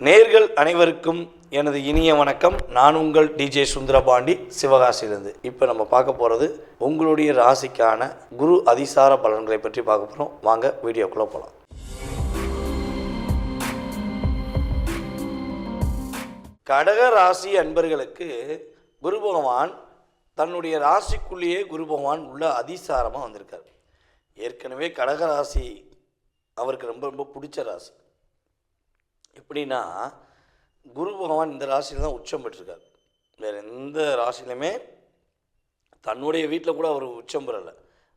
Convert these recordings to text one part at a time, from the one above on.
நேர்கள் அனைவருக்கும் எனது இனிய வணக்கம். நான் உங்கள் டிஜே சுந்தரபாண்டி சிவகாசியிலிருந்து. இப்போ நம்ம பார்க்க போகிறது உங்களுடைய ராசிக்கான குரு அதிசார பலன்களை பற்றி பார்க்க போகிறோம் வாங்க வீடியோக்குள்ளே போகலாம் கடக ராசி அன்பர்களுக்கு குரு பகவான் தன்னுடைய ராசிக்குள்ளேயே குரு பகவான் உள்ள அதிசாரமாக வந்திருக்கார். ஏற்கனவே கடக ராசி அவருக்கு ரொம்ப ரொம்ப பிடிச்ச ராசி. எப்படின்னா குரு பகவான் இந்த ராசியில் தான் உச்சம் பெற்றிருக்கார். வேறு எந்த ராசியிலுமே தன்னுடைய வீட்டில் கூட அவர் உச்சம் பெறலை.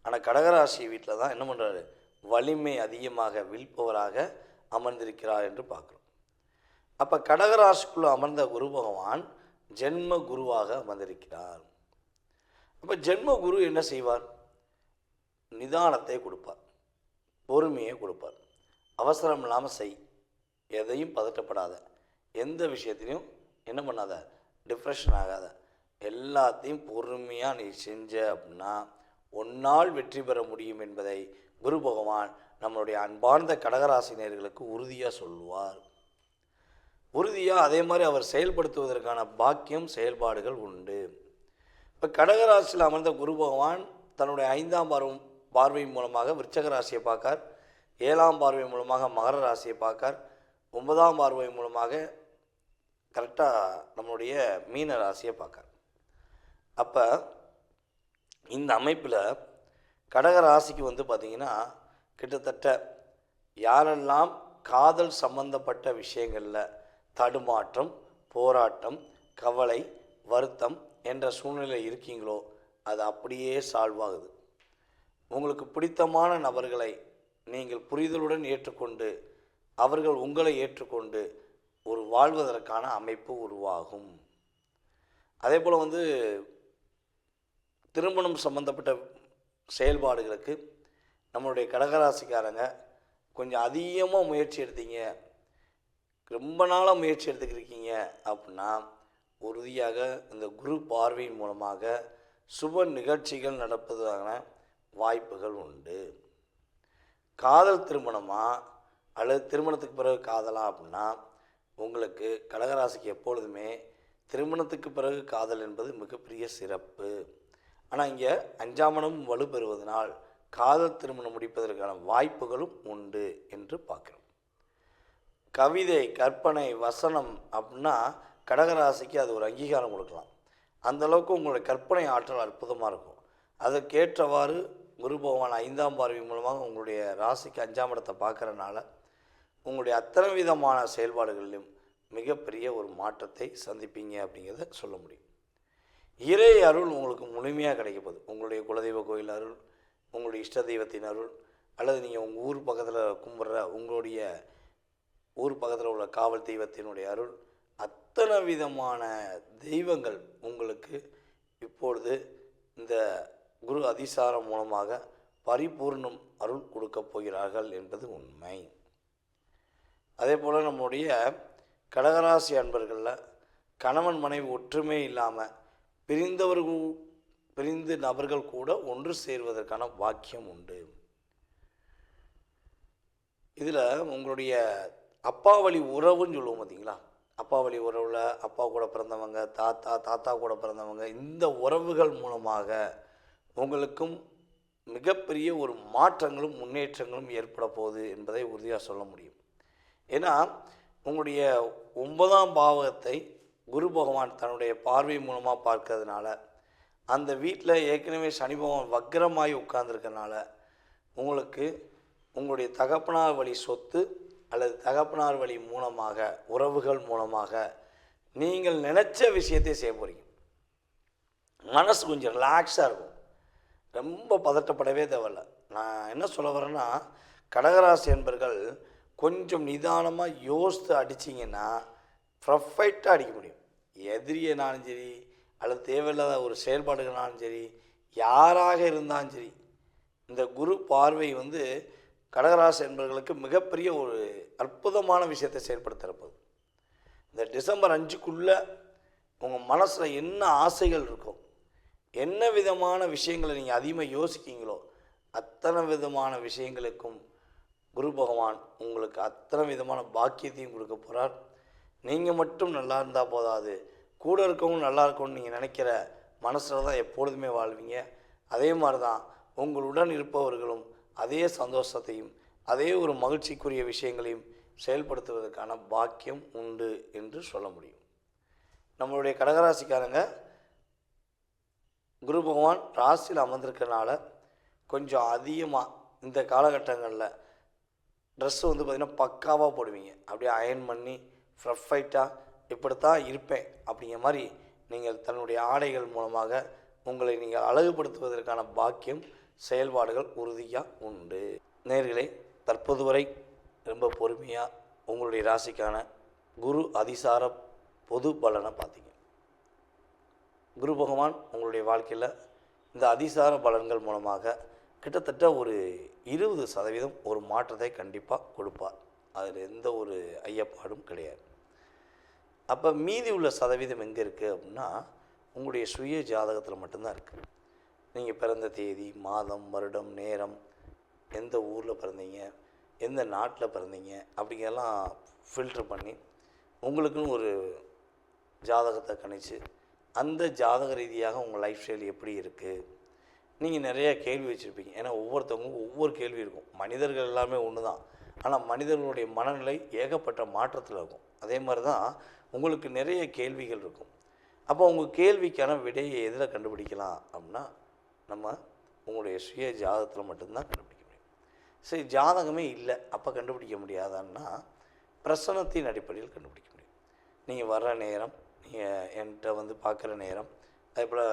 ஆனால் கடகராசி வீட்டில் தான் என்ன பண்ணுறாரு வலிமை அதிகமாக வில்பவராக அமர்ந்திருக்கிறார் என்று பார்க்குறோம். அப்போ கடகராசிக்குள்ளே அமர்ந்த குரு பகவான் ஜென்ம குருவாக அமர்ந்திருக்கிறார். அப்போ ஜென்ம குரு என்ன செய்வார்? நிதானத்தை கொடுப்பார். பொறுமையை கொடுப்பார். அவசரம் இல்லாமல் செய். எதையும் பதட்டப்படாத. எந்த விஷயத்திலையும் என்ன பண்ணாத. டிப்ரெஷன் ஆகாத. எல்லாத்தையும் பொறுமையாக நீ செஞ்ச அப்படின்னா ஒன்னால் வெற்றி பெற முடியும் என்பதை குரு பகவான் நம்மளுடைய அன்பார்ந்த கடகராசினியர்களுக்கு உறுதியாக சொல்லுவார். உறுதியாக அதே மாதிரி அவர் செயல்படுத்துவதற்கான பாக்கியம் செயல்பாடுகள் உண்டு. இப்போ கடகராசியில் அமர்ந்த குரு பகவான் தன்னுடைய ஐந்தாம் பார்வம் பார்வை மூலமாக விருச்சக ராசியை பார்க்கார். ஏழாம் பார்வை மூலமாக மகர ராசியை பார்க்கார். ஒன்பதாம் பார்வை மூலமாக கரெக்டாக நம்மளுடைய மீன ராசியை பார்க்க அப்போ இந்த அமைப்பில் கடக ராசிக்கு வந்து பார்த்திங்கன்னா கிட்டத்தட்ட யாரெல்லாம் காதல் சம்பந்தப்பட்ட விஷயங்களில் தடுமாற்றம் போராட்டம் கவலை வருத்தம் என்ற சூழ்நிலை இருக்கீங்களோ அது அப்படியே சால்வ் ஆகுது. உங்களுக்கு பிடித்தமான நபர்களை நீங்கள் புரிதலுடன் ஏற்றுக்கொண்டு அவர்கள் உங்களை ஏற்றுக்கொண்டு ஒரு வாழ்வதற்கான அமைப்பு உருவாகும். அதே போல் வந்து திருமணம் சம்பந்தப்பட்ட செயல்பாடுகளுக்கு நம்மளுடைய கடகராசிக்காரங்க கொஞ்சம் அதிகமாக முயற்சி எடுத்தீங்க ரொம்ப நாளாக முயற்சி எடுத்துக்கிருக்கீங்க அப்படின்னா உறுதியாக இந்த குரு பார்வையின் மூலமாக சுப நிகழ்ச்சிகள் நடப்பதற்கான வாய்ப்புகள் உண்டு. காதல் திருமணமாக அல்லது திருமணத்துக்கு பிறகு காதலா அப்படின்னா உங்களுக்கு கடகராசிக்கு எப்பொழுதுமே திருமணத்துக்கு பிறகு காதல் என்பது மிகப்பெரிய சிறப்பு. ஆனால் இங்கே அஞ்சாமனம் வலுப்பெறுவதனால் காதல் திருமணம் முடிப்பதற்கான வாய்ப்புகளும் உண்டு என்று பார்க்குறோம். கவிதை கற்பனை வசனம் அப்படின்னா கடகராசிக்கு அது ஒரு அங்கீகாரம் கொடுக்கலாம். அந்த அளவுக்கு உங்களுடைய கற்பனை ஆற்றல் அற்புதமாக இருக்கும். அதற்கேற்றவாறு குரு பகவான் ஐந்தாம் பார்வை மூலமாக உங்களுடைய ராசிக்கு அஞ்சாம் இடத்தை பார்க்குறனால உங்களுடைய அத்தனை விதமான செயல்பாடுகளிலும் மிகப்பெரிய ஒரு மாற்றத்தை சந்திப்பீங்க அப்படிங்கிறத சொல்ல முடியும். இறை அருள் உங்களுக்கு முழுமையாக கிடைக்க போகுது. உங்களுடைய குலதெய்வ கோயில் அருள் உங்களுடைய இஷ்ட தெய்வத்தின் அருள் அல்லது நீங்கள் உங்கள் ஊர் பக்கத்தில் கும்பிட்ற உங்களுடைய ஊர் பக்கத்தில் உள்ள காவல் தெய்வத்தினுடைய அருள் அத்தனை விதமான தெய்வங்கள் உங்களுக்கு இப்பொழுது இந்த குரு அதிசாரம் மூலமாக பரிபூர்ணம் அருள் கொடுக்கப் போகிறார்கள் என்பது உண்மை. அதே போல் நம்முடைய கடகராசி அன்பர்களில் கணவன் மனைவி ஒற்றுமை இல்லாமல் பிரிந்தவர்கள் பிரிந்து நபர்கள் கூட ஒன்று சேர்வதற்கான வாக்கியம் உண்டு. இதில் உங்களுடைய அப்பா வழி உறவுன்னு சொல்லுவோம் பார்த்தீங்களா அப்பா வழி உறவில் அப்பா கூட பிறந்தவங்க தாத்தா தாத்தா கூட பிறந்தவங்க இந்த உறவுகள் மூலமாக உங்களுக்கும் மிகப்பெரிய ஒரு மாற்றங்களும் முன்னேற்றங்களும் ஏற்பட போகுது என்பதை உறுதியாக சொல்ல முடியும். ஏன்னா உங்களுடைய ஒன்பதாம் பாவகத்தை குரு பகவான் தன்னுடைய பார்வை மூலமாக பார்க்கறதுனால அந்த வீட்டில் ஏற்கனவே சனி பகவான் வக்கரமாகி உட்கார்ந்துருக்கனால உங்களுக்கு உங்களுடைய தகப்பனார் வழி சொத்து அல்லது தகப்பனார் வழி மூலமாக உறவுகள் மூலமாக நீங்கள் நினச்ச விஷயத்தை செய்ய போகிறீங்க மனசு கொஞ்சம் ரிலாக்ஸாக இருக்கும். ரொம்ப பதட்டப்படவே தேவையில்ல. நான் என்ன சொல்ல வரேன்னா கடகராசி என்பர்கள் கொஞ்சம் நிதானமாக யோசித்து அடிச்சிங்கன்னா ப்ரொஃபைட்டாக அடிக்க முடியும். எதிரியனாலும் சரி அல்லது தேவையில்லாத ஒரு செயல்பாடுகளாலும் சரி யாராக இருந்தாலும் சரி இந்த குரு பார்வை வந்து கடகராசி என்பவர்களுக்கு மிகப்பெரிய ஒரு அற்புதமான விஷயத்தை செயல்படுத்துகிறப்போது இந்த டிசம்பர் அஞ்சுக்குள்ளே உங்கள் மனசில் என்ன ஆசைகள் இருக்கும் என்ன விதமான விஷயங்களை நீங்கள் அதிகமாக யோசிக்கீங்களோ அத்தனை விதமான விஷயங்களுக்கும் குரு பகவான் உங்களுக்கு அத்தனை விதமான பாக்கியத்தையும் கொடுக்க போகிறார் நீங்கள் மட்டும் நல்லா இருந்தால் போதாது. கூட இருக்கவும் நல்லா இருக்கும்னு நீங்கள் நினைக்கிற மனசில் தான் எப்பொழுதுமே வாழ்வீங்க. அதே மாதிரி தான் உங்களுடன் இருப்பவர்களும் அதே சந்தோஷத்தையும் அதே ஒரு மகிழ்ச்சிக்குரிய விஷயங்களையும் செயல்படுத்துவதற்கான பாக்கியம் உண்டு என்று சொல்ல முடியும். நம்மளுடைய கடகராசிக்காரங்க குரு பகவான் ராசியில் அமர்ந்திருக்கனால கொஞ்சம் அதிகமாக இந்த காலகட்டங்களில் ட்ரெஸ்ஸு வந்து பார்த்திங்கன்னா பக்காவாக போடுவீங்க. அப்படியே அயன் பண்ணி ஃப்ரஃபைட்டாக இப்படித்தான் இருப்பேன். அப்படிங்கிற மாதிரி நீங்கள் தன்னுடைய ஆடைகள் மூலமாக உங்களை நீங்கள் அழகுபடுத்துவதற்கான பாக்கியம் செயல்பாடுகள் உறுதியாக உண்டு. நேர்களே தற்போது வரை ரொம்ப பொறுமையாக உங்களுடைய ராசிக்கான குரு அதிசார பொது பலனை பார்த்தீங்க. குரு பகவான் உங்களுடைய வாழ்க்கையில் இந்த அதிசார பலன்கள் மூலமாக கிட்டத்தட்ட ஒரு இருபது சதவீதம் ஒரு மாற்றத்தை கண்டிப்பாக கொடுப்பார். அதில் எந்த ஒரு ஐயப்பாடும் கிடையாது. அப்போ மீதி உள்ள சதவீதம் எங்கே இருக்குது அப்படின்னா உங்களுடைய சுய ஜாதகத்தில் மட்டும்தான் இருக்குது. நீங்கள் பிறந்த தேதி மாதம் வருடம் நேரம் எந்த ஊரில் பிறந்தீங்க எந்த நாட்டில் பிறந்தீங்க அப்படிங்கெல்லாம் ஃபில்ட்ரு பண்ணி உங்களுக்குன்னு ஒரு ஜாதகத்தை கணிச்சு அந்த ஜாதக ரீதியாக உங்கள் லைஃப் ஸ்டைல் எப்படி இருக்குது நீங்கள் நிறைய கேள்வி வச்சுருப்பீங்க. ஏன்னா ஒவ்வொருத்தவங்களுக்கும் ஒவ்வொரு கேள்வி இருக்கும். மனிதர்கள் எல்லாமே ஒன்று தான் ஆனால் மனிதர்களுடைய மனநிலை ஏகப்பட்ட மாற்றத்தில் இருக்கும். அதே மாதிரி தான் உங்களுக்கு நிறைய கேள்விகள் இருக்கும். அப்போ உங்கள் கேள்விக்கான விடையை எதில் கண்டுபிடிக்கலாம் அப்படின்னா நம்ம உங்களுடைய சுய ஜாதகத்தில் மட்டும்தான் கண்டுபிடிக்க முடியும். சரி ஜாதகமே இல்லை. அப்போ கண்டுபிடிக்க முடியாதான்னா பிரசனத்தின் அடிப்படையில் கண்டுபிடிக்க முடியும். நீங்கள் வர்ற நேரம் நீங்கள் என்கிட்ட வந்து பார்க்குற நேரம் அதே போல்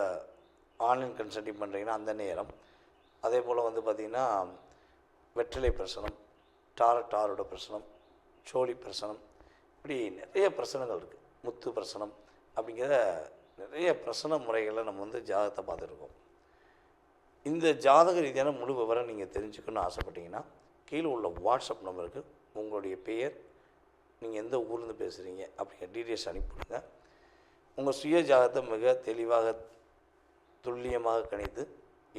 ஆன்லைன் கன்சல்டிங் பண்ணுறீங்கன்னா அந்த நேரம். அதே போல் வந்து பார்த்திங்கன்னா வெற்றிலை பிரசனம் டார டாரோட பிரசனம் சோழி பிரசனம் இப்படி நிறைய பிரசனங்கள் இருக்குது முத்து பிரசனம் அப்படிங்கிற நிறைய பிரசன முறைகளை நம்ம வந்து ஜாதகத்தை பார்த்துருக்கோம். இந்த ஜாதக ரீதியான முழு விவரம் நீங்கள் தெரிஞ்சுக்கணும்னு ஆசைப்பட்டீங்கன்னா கீழே உள்ள வாட்ஸ்அப் நம்பருக்கு உங்களுடைய பெயர் நீங்கள் எந்த ஊர்லேருந்து பேசுகிறீங்க அப்படிங்கிற டீட்டெயில்ஸ் அனுப்பிவிடுங்க உங்கள் சுய ஜாதகத்தை மிக தெளிவாக துல்லியமாக கணித்து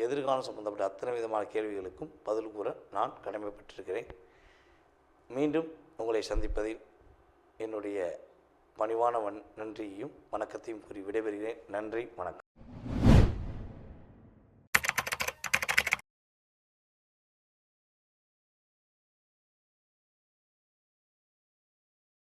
எதிர்காலம் சம்பந்தப்பட்ட அத்தனை விதமான கேள்விகளுக்கும் பதில் கூற நான் கடமைப்பட்டிருக்கிறேன். மீண்டும் உங்களை சந்திப்பதில் என்னுடைய பணிவான வன் நன்றியையும் வணக்கத்தையும் கூறி விடைபெறுகிறேன். நன்றி வணக்கம்.